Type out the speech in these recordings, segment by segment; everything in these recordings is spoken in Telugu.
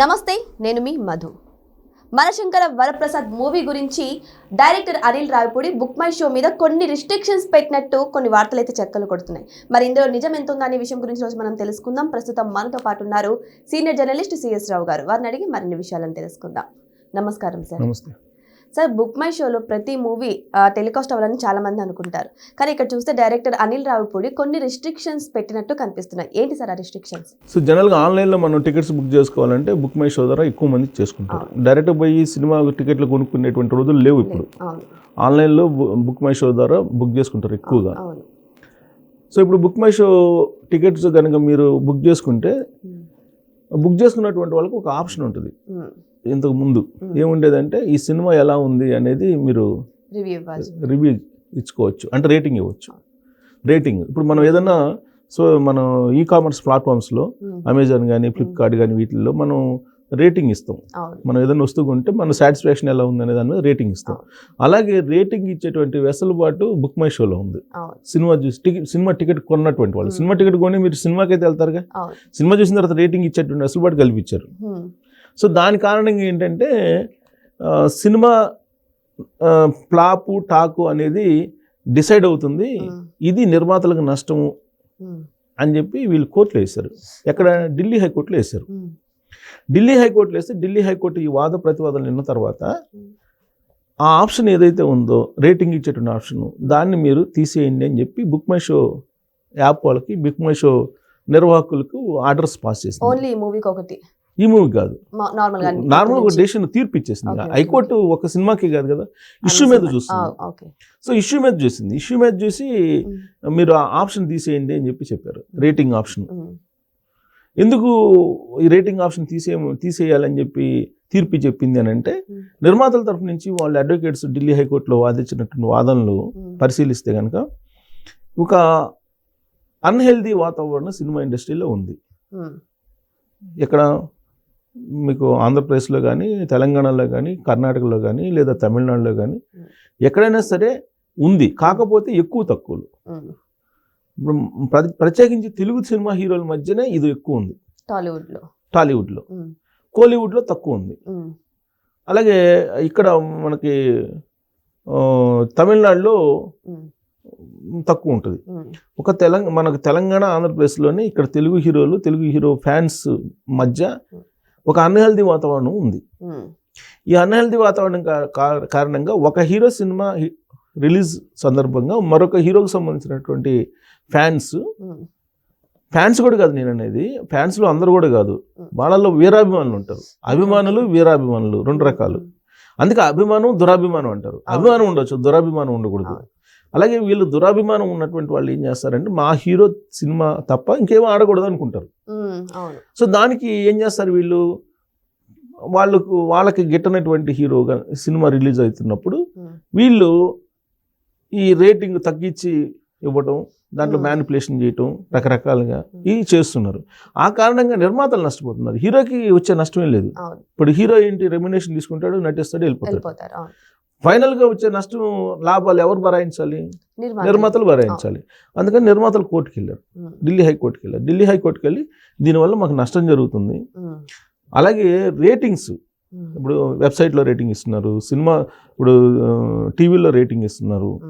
నమస్తే నేను మీ మధు. మరశంకర వరప్రసాద్ మూవీ గురించి director Anil Ravipudi book my show మీద కొన్ని రిస్ట్రిక్షన్స్ పెట్టినట్టు కొన్ని వార్తలు అయితే చెక్కలు కొడుతున్నాయి. మరి ఇందులో నిజం ఎంత ఉందనే విషయం గురించి రోజు మనం తెలుసుకుందాం. ప్రస్తుతం మనతో పాటు ఉన్నారు సీనియర్ జర్నలిస్ట్ సిఎస్ రావు గారు. వారిని అడిగి మరిన్ని విషయాలను తెలుసుకుందాం. నమస్కారం సార్. నమస్తే. సార్ బుక్ మై షోలో ప్రతి మూవీ టెలికాస్ట్ అవ్వాలని చాలా మంది అనుకుంటారు. కానీ ఇక్కడ చూస్తే డైరెక్టర్ అనిల్ రావిపూడి కొన్ని రిస్ట్రిక్షన్స్ పెట్టినట్టు కనిపిస్తున్నాయి. ఏంటి సార్ ఆ రిస్ట్రిక్షన్స్? సో జనరల్గా ఆన్లైన్లో మనం టికెట్స్ బుక్ చేసుకోవాలంటే బుక్ మై షో ద్వారా ఎక్కువ మంది చేసుకుంటారు. డైరెక్ట్ పోయి సినిమా టికెట్లు కొనుక్కునేటువంటి రోజులు లేవు ఇప్పుడు. ఆన్లైన్లో బుక్ మై షో ద్వారా బుక్ చేసుకుంటారు ఎక్కువగా. సో ఇప్పుడు బుక్ మై షో టికెట్స్ కనుక మీరు బుక్ చేసుకుంటే బుక్ చేసుకున్నటువంటి వాళ్ళకి ఒక ఆప్షన్ ఉంటుంది. ఇంతకు ముందు ఏముండేదంటే ఈ సినిమా ఎలా ఉంది అనేది మీరు రివ్యూ ఇచ్చుకోవచ్చు. అంటే రేటింగ్ ఇవ్వచ్చు. రేటింగ్. ఇప్పుడు మనం ఏదన్నా సో మనం ఈ కామర్స్ ప్లాట్ఫామ్స్లో. అమెజాన్ కానీ ఫ్లిప్కార్ట్ కానీ వీటిల్లో మనం రేటింగ్ ఇస్తాం. మనం ఏదైనా వస్తువు కొంటే మన సాటిస్ఫాక్షన్ ఎలా ఉందనే దాని మీద రేటింగ్ ఇస్తాం. అలాగే రేటింగ్ ఇచ్చేటువంటి వెసలుబాటు బుక్ మై షోలో ఉంది. సినిమా చూసి టికెట్ సినిమా టికెట్ కొన్నటువంటి వాళ్ళు. సినిమా టికెట్ కొని మీరు సినిమాకి అయితే వెళ్తారుగా సినిమా చూసిన తర్వాత రేటింగ్ ఇచ్చేటువంటి వెసులుబాటు కల్పించారు. సో దాని కారణంగా ఏంటంటే సినిమా ప్లాపు టాకు అనేది డిసైడ్ అవుతుంది. ఇది నిర్మాతలకు నష్టము. అని చెప్పి వీళ్ళు కోర్టులో వేశారు. ఎక్కడ? ఢిల్లీ హైకోర్టులో వేశారు. ఢిల్లీ హైకోర్టులో వేస్తే ఢిల్లీ హైకోర్టు ఈ వాద ప్రతివాదనలు విన్న తర్వాత ఆ ఆప్షన్ ఏదైతే ఉందో రేటింగ్ ఇచ్చేటువంటి ఆప్షన్ దాన్ని మీరు తీసేయండి అని చెప్పి బుక్ మై షో యాప్ వాళ్ళకి బుక్ మై షో నిర్వాహకులకు ఆర్డర్స్ పాస్ చేసింది. ఓన్లీ మూవీకి ఒకటి. ఈ మూవీ కాదు. నార్మల్ ఒక డెసిషన్ తీర్పు ఇచ్చేసింది. హైకోర్టు ఒక సినిమాకి కాదు కదా ఇష్యూ మీద చూస్తుంది. ఓకే. సో ఇష్యూ మీద చూసింది. ఇష్యూ మీద చూసి మీరు ఆ ఆప్షన్ తీసేయండి అని చెప్పి చెప్పారు రేటింగ్ ఆప్షన్ ఎందుకు ఈ రేటింగ్ ఆప్షన్ తీసే తీసేయాలని చెప్పి తీర్పు చెప్పింది అని అంటే. నిర్మాతల తరఫు నుంచి వాళ్ళ అడ్వకేట్స్ ఢిల్లీ హైకోర్టులో వాదించినటువంటి వాదనలు పరిశీలిస్తే కనుక ఒక అన్హెల్దీ వాతావరణం సినిమా ఇండస్ట్రీలో ఉంది. ఇక్కడ మీకు ఆంధ్రప్రదేశ్లో కానీ తెలంగాణలో కానీ కర్ణాటకలో కానీ లేదా తమిళనాడులో కానీ Hmm. ఎక్కడైనా సరే ఉంది కాకపోతే ఎక్కువ తక్కువలు ప్రత్యేకించి తెలుగు సినిమా హీరోల మధ్యనే ఇది ఎక్కువ ఉంది టాలీవుడ్లో టాలీవుడ్లో ఉమ్. కోలీవుడ్లో తక్కువ ఉంది ఉమ్. అలాగే ఇక్కడ మనకి తమిళనాడులో. తక్కువ ఉంటుంది. ఒక తెలంగాణ మనకు తెలంగాణ ఆంధ్రప్రదేశ్లోనే ఇక్కడ తెలుగు హీరోలు తెలుగు హీరో ఫ్యాన్స్ మధ్య ఒక అన్హెల్దీ వాతావరణం ఉంది. ఈ అన్హెల్దీ వాతావరణం కారణంగా ఒక హీరో సినిమా రిలీజ్ సందర్భంగా మరొక హీరోకి సంబంధించినటువంటి ఫ్యాన్స్. ఫ్యాన్స్ కూడా కాదు నేను అనేది. ఫ్యాన్స్లో అందరూ కూడా కాదు. వాళ్ళలో వీరాభిమానులు ఉంటారు. అభిమానులు వీరాభిమానులు రెండు రకాలు. అందుకే అభిమానం దురాభిమానం అంటారు. అభిమానం ఉండొచ్చు దురాభిమానం ఉండకూడదు. అలాగే వీళ్ళు దురాభిమానం ఉన్నటువంటి వాళ్ళు ఏం చేస్తారంటే మా హీరో సినిమా తప్ప ఇంకేమో ఆడకూడదు అనుకుంటారు. సో దానికి ఏం చేస్తారు వీళ్ళు? వాళ్ళకు వాళ్ళకి గిట్టనటువంటి హీరోగా సినిమా రిలీజ్ అవుతున్నప్పుడు. వీళ్ళు ఈ రేటింగ్ తగ్గించి ఇవ్వడం దాంట్లో. మ్యానిపులేషన్ చేయటం రకరకాలుగా ఇవి చేస్తున్నారు. ఆ కారణంగా నిర్మాతలు నష్టపోతున్నారు. హీరోకి వచ్చే నష్టమే లేదు. ఇప్పుడు హీరో ఏంటి రెమ్యునేషన్ తీసుకుంటాడు నటిస్తాడు వెళ్ళిపోతాడు. ఫైనల్గా వచ్చే నష్టం లాభాలు ఎవరు భరాయించాలి? నిర్మాత నిర్మాతలు భరాయించాలి. అందుకని నిర్మాతలు కోర్టుకి వెళ్ళారు. ఢిల్లీ హైకోర్టుకి వెళ్ళారు. ఢిల్లీ హైకోర్టుకి వెళ్ళి దీనివల్ల మాకు నష్టం జరుగుతుంది. అలాగే రేటింగ్స్. ఇప్పుడు వెబ్సైట్లో రేటింగ్ ఇస్తున్నారు. సినిమా ఇప్పుడు టీవీలో రేటింగ్ ఇస్తున్నారు.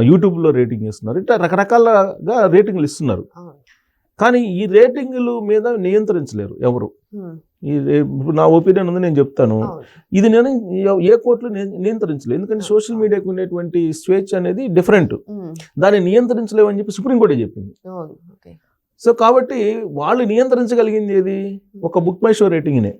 యూట్యూబ్లో రేటింగ్ ఇస్తున్నారు. ఇట్లా రకరకాలుగా రేటింగ్లు ఇస్తున్నారు. కానీ ఈ రేటింగ్లు మీద నియంత్రించలేరు ఎవరు. ఇప్పుడు నా ఒపీనియన్ ఉంది నేను చెప్తాను. ఇది నేను ఏ- కోర్టులో నియ- నియంత్రించలేదు. ఎందుకంటే సోషల్ మీడియాకు ఉండేటువంటి స్వేచ్ఛ అనేది డిఫరెంట్. దాన్ని నియంత్రించలేమని చెప్పి సుప్రీంకోర్టే చెప్పింది. సో కాబట్టి వాళ్ళు నియంత్రించగలిగింది ఏది? ఒక బుక్ మై షో రేటింగ్నే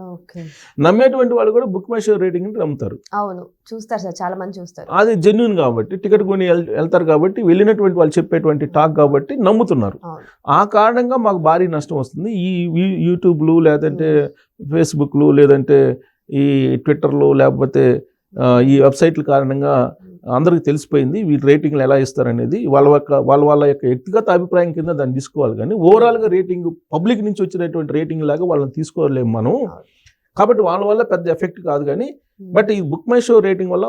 ఓకే. నమ్మేటువంటి వాళ్ళు కూడా బుక్ మై షో రేటింగ్ని నమ్ముతారు. అవును చూస్తారు సార్ చాలా మంది చూస్తారు. అది జెన్యున్ కాబట్టి టికెట్ కొని వెళ్- వెళ్తారు కాబట్టి వెళ్ళినటువంటి వాళ్ళు చెప్పేటువంటి టాక్ కాబట్టి నమ్ముతున్నారు. ఆ కారణంగా మాకు భారీ నష్టం వస్తుంది. ఈ యూట్యూబ్లు లేదంటే ఫేస్బుక్లు లేదంటే ఈ ట్విట్టర్లు లేకపోతే ఈ వెబ్సైట్ల కారణంగా అందరికీ తెలిసిపోయింది వీటి రేటింగ్లు ఎలా ఇస్తారనేది వాళ్ళ యొక్క వాళ్ళ వాళ్ళ యొక్క వ్యక్తిగత అభిప్రాయం కింద దాన్ని తీసుకోవాలి కానీ ఓవరాల్గా రేటింగ్ పబ్లిక్ నుంచి వచ్చినటువంటి రేటింగ్ లాగా వాళ్ళని తీసుకోలేము మనం కాబట్టి వాళ్ళ వల్ల పెద్ద ఎఫెక్ట్ కాదు కానీ బట్ ఈ బుక్ మై షో రేటింగ్ వల్ల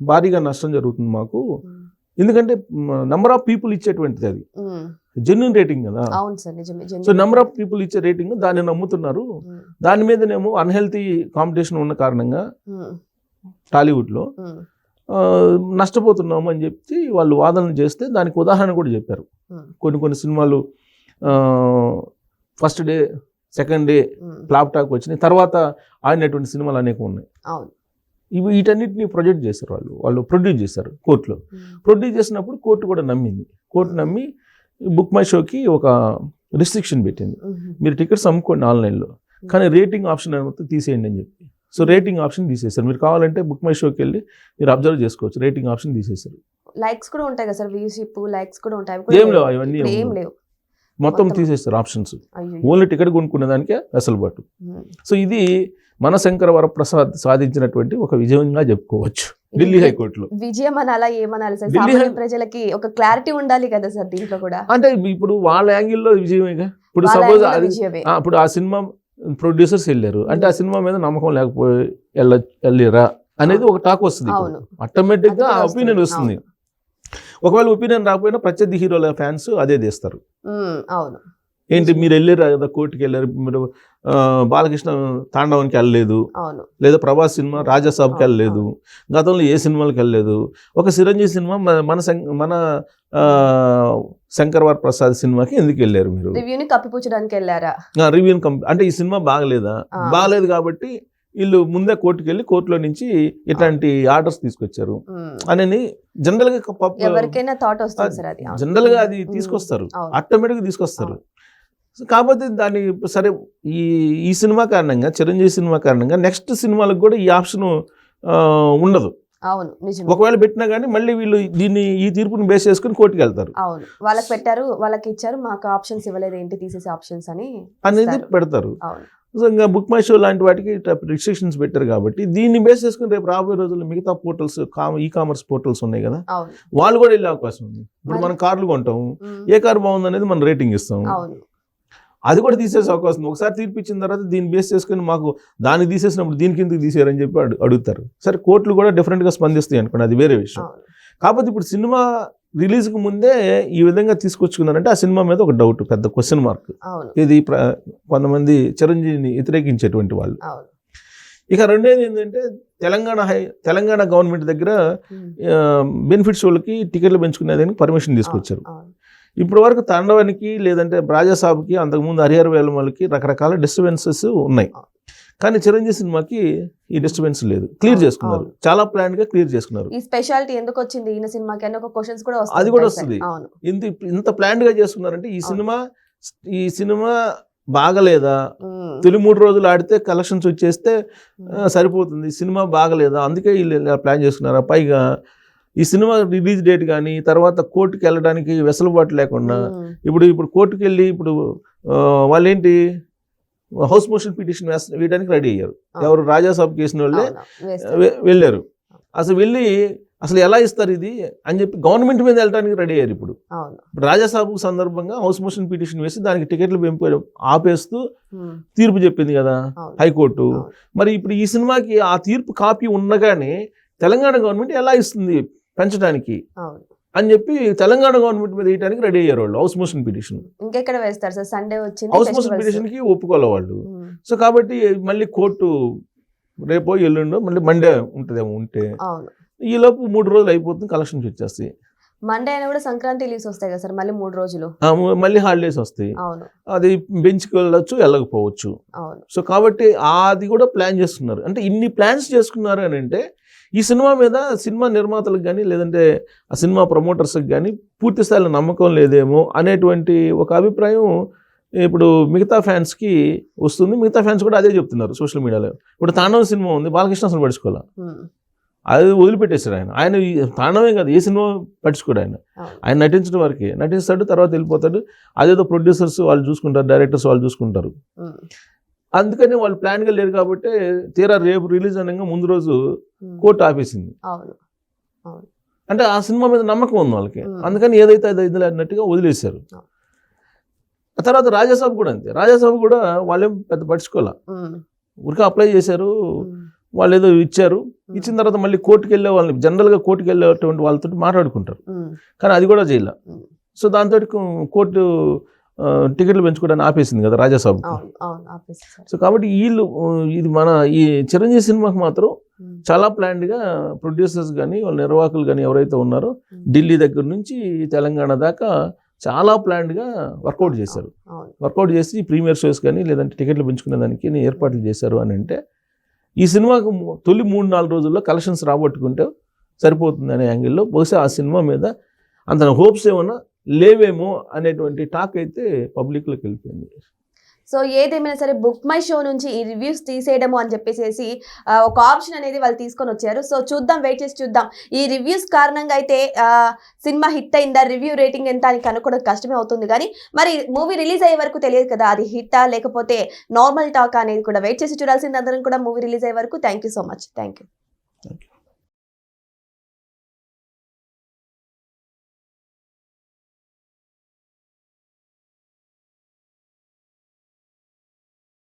భారీగా నష్టం జరుగుతుంది మాకు ఎందుకంటే నెంబర్ ఆఫ్ పీపుల్ ఇచ్చేటువంటిది అది. జెన్యున్ రేటింగ్ కదా సో. నెంబర్ ఆఫ్ పీపుల్ ఇచ్చే రేటింగ్ దాన్ని నమ్ముతున్నారు. దాని మీదనేమో అన్హెల్తీ కాంపిటీషన్ ఉన్న కారణంగా. టాలీవుడ్లో. నష్టపోతున్నాము అని చెప్పి వాళ్ళు వాదనలు చేస్తే దానికి ఉదాహరణ కూడా చెప్పారు. కొన్ని కొన్ని సినిమాలు first day second day. Flop talk వచ్చినాయి. తర్వాత ఆడినటువంటి సినిమాలు అనేక ఉన్నాయి. ఇవి వీటన్నిటిని ప్రొజెక్ట్ చేశారు వాళ్ళు. వాళ్ళు ప్రొడ్యూస్ చేశారు కోర్టులో. ప్రొడ్యూస్ చేసినప్పుడు కోర్టు కూడా నమ్మింది. కోర్టు నమ్మి బుక్ మై షోకి ఒక రిస్ట్రిక్షన్ పెట్టింది. మీరు టికెట్స్ అమ్ముకోండి ఆన్లైన్లో. కానీ రేటింగ్ ఆప్షన్ అనేది తీసేయండి అని చెప్పి. సో రేటింగ్ ఆప్షన్ తీసేశారు. మీరు కావాలంటే బుక్ మై షోకి వెళ్ళి మీరు అబ్జర్వ్ చేసుకోవచ్చు. రేటింగ్ ఆప్షన్ తీసేశారు. లైక్స్ కూడా ఉంటాయి కదా సార్ వ్యూషిప్ లైక్స్ కూడా ఉంటాయి. ఏం లేవు. అవన్నీ ఏం. లేవు. మొత్తం. తీసేస్తారు ఆప్షన్స్. ఓన్లీ టికెట్ కొనుక్కునే దానికే వెసలుబాటు. సో ఇది మన శంకర వరప్రసాద్ సాధించినటువంటి ఒక విజయంగా చెప్పుకోవచ్చు. ఢిల్లీ హైకోర్టులో. విజయం అనాలా ఏమనాలి సార్? ఢిల్లీ ప్రజలకి ఒక క్లారిటీ ఉండాలి కదా సార్ దీంట్లో కూడా? అంటే ఇప్పుడు వాళ్ళ యాంగిల్లో విజయమేగా? ఇప్పుడు సపోజ్ ఇప్పుడు ఆ సినిమా ప్రొడ్యూసర్స్ వెళ్ళారు. అంటే ఆ సినిమా మీద నమ్మకం లేకపోయి వెళ్ళ వెళ్ళిరా అనేది ఒక టాక్ వస్తుంది అవును. ఆటోమేటిక్గా అది కూడా ఒపీనియన్ వస్తుంది. ఒకవేళ ఒపీనియన్ రాకపోయినా ప్రత్యర్థి హీరోల ఫ్యాన్స్ అదే తీస్తారు. ఉమ్, అవును. ఏంటి మీరు వెళ్ళారు కదా కోర్టుకి వెళ్ళారు? మీరు బాలకృష్ణ తాండవానికి వెళ్ళలేదు. లేదా ప్రభాస్ సినిమా రాజాసాబ్కి వెళ్ళలేదు. గతంలో ఏ సినిమాలకు వెళ్ళలేదు. ఒక చిరంజీవి సినిమా మన- మన శం- మన ఆ, శంకర్వర్ ప్రసాద్ సినిమాకి ఎందుకు వెళ్ళారు మీరు? రివ్యూని కప్పిపుచ్చడానికి వెళ్ళారా? రివ్యూ కంప్ అంటే ఈ సినిమా బాగలేదా. బాగలేదు కాబట్టి వీళ్ళు ముందే కోర్టుకి వెళ్ళి కోర్టులో నుంచి ఇట్లాంటి ఆర్డర్స్ తీసుకొచ్చారు. అని జనరల్గా ఎవరికైనా థాట్ వస్తుంది. జనరల్గా అది. తీసుకొస్తారు. ఆటోమేటిక్గా తీసుకొస్తారు. కాకపోతే దాన్ని సరే ఈ ఈ సినిమా కారణంగా చిరంజీవి సినిమా కారణంగా నెక్స్ట్ సినిమాలకు కూడా ఈ ఆప్షన్ ఉండదు. అవును ఒకవేళ పెట్టినా కానీ మళ్ళీ వీళ్ళు దీన్ని ఈ తీర్పుని బేస్ చేసుకుని కోర్టుకి వెళ్తారు. అవును. వాళ్ళకి పెట్టారు వాళ్ళకి ఇచ్చారు మాకు ఆప్షన్స్ ఇవ్వలేదు ఏంటి తీసేసే ఆప్షన్స్ అని అనేది. పెడతారు. ఇంకా బుక్ మై షో లాంటి వాటికి రిస్ట్రిక్షన్స్ పెట్టారు కాబట్టి దీన్ని బేస్ చేసుకుని రేపు రాబోయే రోజుల్లో మిగతా పోర్టల్స్ ఈ కామర్స్ పోర్టల్స్ ఉన్నాయి కదా? వాళ్ళు కూడా వెళ్ళే అవకాశం ఉంది. ఇప్పుడు మనం కార్లు కొంటాం ఏ కార్ బాగుంది అనేది మనం రేటింగ్ ఇస్తాం. అది కూడా తీసేసే అవకాశం. ఒకసారి తీర్పు ఇచ్చిన తర్వాత దీన్ని బేస్ చేసుకుని మాకు దాన్ని తీసేసినప్పుడు దీనికి ఎందుకు తీసారని చెప్పి అడు- అడుగుతారు. సరే కోర్టులు కూడా డిఫరెంట్గా స్పందిస్తాయి అనుకోండి అది వేరే విషయం. కాకపోతే ఇప్పుడు సినిమా రిలీజ్కి ముందే ఈ విధంగా తీసుకొచ్చుకున్నారంటే ఆ సినిమా మీద ఒక డౌట్ పెద్ద క్వశ్చన్ మార్క్ ఇది కొంతమంది చిరంజీవిని వ్యతిరేకించేటువంటి వాళ్ళు. ఇక రెండేది ఏంటంటే తెలంగాణ హై తెలంగాణ గవర్నమెంట్ దగ్గర బెనిఫిట్స్ వాళ్ళకి టికెట్లు పెంచుకునేదానికి పర్మిషన్ తీసుకొచ్చారు. ఇప్పటి వరకు తాండవానికి లేదంటే రాజాసాబ్కి అంతకుముందు హరిహర వేలమలకి రకరకాల డిస్టర్బెన్సెస్ ఉన్నాయి. కానీ చిరంజీవి సినిమాకి ఈ డిస్టర్బెన్స్ లేదు. క్లియర్ చేసుకున్నారు. చాలా ప్లాన్గా క్లియర్ చేసుకున్నారు. ఈ స్పెషాలిటీ ఎందుకు వచ్చింది? ఈయన సినిమాకి అని ఒక క్వశ్చన్స్ కూడా అది కూడా వస్తుంది. ఇంత ఇంత ప్లాన్గా చేసుకున్నారంటే ఈ. సినిమా ఈ సినిమా బాగలేదా? తొలి మూడు రోజులు ఆడితే కలెక్షన్స్ వచ్చేస్తే సరిపోతుంది. సినిమా బాగలేదా? అందుకే వీళ్ళు ప్లాన్ చేసుకున్నారా? పైగా ఈ సినిమా రిలీజ్ డేట్ కానీ తర్వాత కోర్టుకి వెళ్ళడానికి వెసులుబాటు లేకుండా ఇప్పుడు ఇప్పుడు కోర్టుకి వెళ్ళి ఇప్పుడు ఆ, వాళ్ళు ఏంటి హౌస్ మోషన్ పిటిషన్ వేయడానికి రెడీ అయ్యారు. ఎవరు రాజాసాబ్ కేసిన వాళ్ళే వెళ్ళారు. అసలు వెళ్ళి అసలు ఎలా ఇస్తారు ఇది అని చెప్పి గవర్నమెంట్ మీద వెళ్ళడానికి రెడీ అయ్యారు ఇప్పుడు. రాజాసాబు సందర్భంగా హౌస్ మోషన్ పిటిషన్ వేసి దానికి టికెట్లు పెంపు ఆపేస్తూ తీర్పు చెప్పింది కదా. హైకోర్టు. మరి ఇప్పుడు ఈ సినిమాకి ఆ తీర్పు కాపీ ఉండగానే తెలంగాణ గవర్నమెంట్ ఎలా ఇస్తుంది? పెంచడానికి. అని చెప్పి తెలంగాణ గవర్నమెంట్ మీద వేయడానికి రెడీ అయ్యారు వాళ్ళు హౌస్ మోషన్ పిటిషన్. ఇంకెక్కడ వేస్తారు సార్? సండే వచ్చింది హౌస్ మోషన్. పిటిషన్కి ఒప్పుకోలే వాళ్ళు. సో కాబట్టి మళ్ళీ కోర్టు రేపో ఎల్లుండో మళ్ళీ మండే ఉంటుందేమో ఉంటే ఈ లోపు మూడు రోజులు అయిపోతుంది కలెక్షన్స్ వచ్చేస్తాయి మండే అయినా కూడా సంక్రాంతి లీవ్స్ వస్తాయి కదా సార్ మళ్ళీ మూడు రోజులు? మళ్ళీ హాలిడేస్ వస్తాయి. అది బెంచ్కి వెళ్ళొచ్చు వెళ్ళకపోవచ్చు. సో కాబట్టి అది కూడా ప్లాన్ చేస్తున్నారు. అంటే ఇన్ని ప్లాన్స్ చేసుకున్నారు అని అంటే ఈ సినిమా మీద సినిమా నిర్మాతలకు కానీ లేదంటే ఆ సినిమా ప్రమోటర్స్కి కానీ పూర్తి స్థాయిలో నమ్మకం లేదేమో అనేటువంటి ఒక అభిప్రాయం ఇప్పుడు మిగతా ఫ్యాన్స్కి వస్తుంది. మిగతా ఫ్యాన్స్ కూడా అదే చెప్తున్నారు సోషల్ మీడియాలో. ఇప్పుడు తాండవ సినిమా ఉంది బాలకృష్ణ అసలు పడుచుకోవాలి ఉమ్, అది వదిలిపెట్టేశారు ఆయన. ఆయన తాండవే కాదు ఏ సినిమా పట్టించుకోడు ఆయన. ఆయన నటించడం వరకే. నటిస్తాడు తర్వాత వెళ్ళిపోతాడు. అదేదో ప్రొడ్యూసర్స్ వాళ్ళు చూసుకుంటారు డైరెక్టర్స్ వాళ్ళు చూసుకుంటారు. అందుకని వాళ్ళు ప్లాన్గా లేరు కాబట్టి తీరా రేపు రిలీజ్ అనగా ముందు రోజు కోర్టు ఆపేసింది. అంటే ఆ సినిమా మీద నమ్మకం ఉంది వాళ్ళకి. అందుకని ఏదైతే అది ఇది అన్నట్టుగా వదిలేశారు. ఆ తర్వాత రాజాసాబ్ కూడా అంతే. రాజాసాబ్ కూడా వాళ్ళేం పెద్ద పట్టించుకోలే. ఊరికే అప్లై చేశారు. వాళ్ళు ఏదో ఇచ్చారు. ఇచ్చిన తర్వాత మళ్ళీ కోర్టుకు వెళ్ళే వాళ్ళని జనరల్గా కోర్టుకు వెళ్ళేటువంటి వాళ్ళతో మాట్లాడుకుంటారు. కానీ అది కూడా చేయాల. సో దాంతో కోర్టు టికెట్లు పెంచుకోవడానికి ఆపేసింది కదా రాజాసాబు. సో కాబట్టి వీళ్ళు ఇది మన ఈ చిరంజీవి సినిమాకి మాత్రం చాలా ప్లాన్డ్గా ప్రొడ్యూసర్స్ కానీ వాళ్ళ నిర్వాహకులు కానీ ఎవరైతే ఉన్నారో. ఢిల్లీ దగ్గర నుంచి తెలంగాణ దాకా చాలా ప్లాన్డ్గా వర్కౌట్ చేశారు. వర్కౌట్ చేసి ప్రీమియర్ షోస్ కానీ లేదంటే టికెట్లు పెంచుకునే దానికి ఏర్పాట్లు చేశారు అని అంటే ఈ సినిమాకు తొలి మూడు నాలుగు రోజుల్లో కలెక్షన్స్ రాబట్టుకుంటే సరిపోతుంది అనే యాంగిల్లో బహుశా ఆ సినిమా మీద అంత హోప్స్ ఏమన్నా లేవేమో అనేటువంటి టాక్ అయితే పబ్లిక్లోకి వెళ్ళిపోయింది. సో ఏదేమైనా సరే బుక్ మై షో నుంచి ఈ రివ్యూస్ తీసేయడము అని చెప్పేసి ఒక ఆప్షన్ అనేది వాళ్ళు తీసుకొని వచ్చారు. సో చూద్దాం వెయిట్ చేసి చూద్దాం. ఈ రివ్యూస్ కారణంగా అయితే సినిమా హిట్ అయిందా రివ్యూ రేటింగ్ ఎంత అని కనుక్కోవడం కష్టమే అవుతుంది. కానీ మరి మూవీ రిలీజ్ అయ్యే వరకు తెలియదు కదా అది హిట్టా లేకపోతే నార్మల్ టాక్ అనేది కూడా వెయిట్ చేసి చూడాల్సింది అందరం కూడా మూవీ రిలీజ్ అయ్యే వరకు. Thank you so much. Thank you